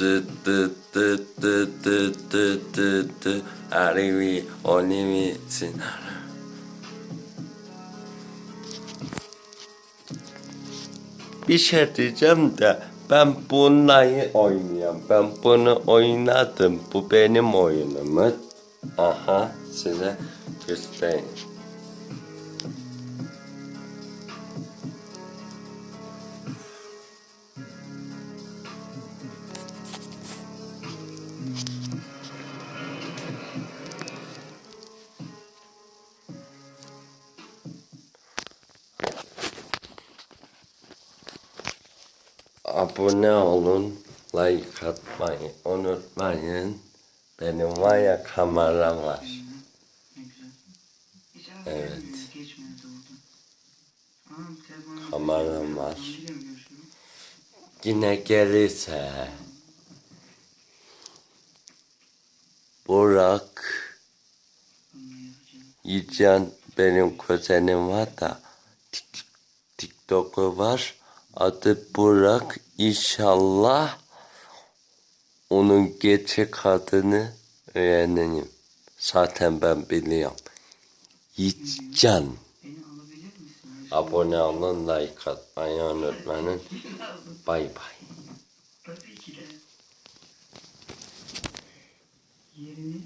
dı dı dı dı dı dı dı dı Arrivi, olivi, sin. Bir şey diyeceğim de ben bunları oynuyorum. Ben bunu oynadım. Bu benim oyunumu. Aha size göstereyim. abone olun, like atmayı unutmayın. Benim var ya kameram var. Evet. Kameram var. Yine gelirse Burak Yiğcan benim kuzenim var da TikTok'u var. Adı Burak. İnşallah onun gerçek adını öğreneyim. Zaten ben biliyorum. Yiğitcan. Abone olun, like atmayı unutmayın. Bay bay. Tabii ki de. Yerini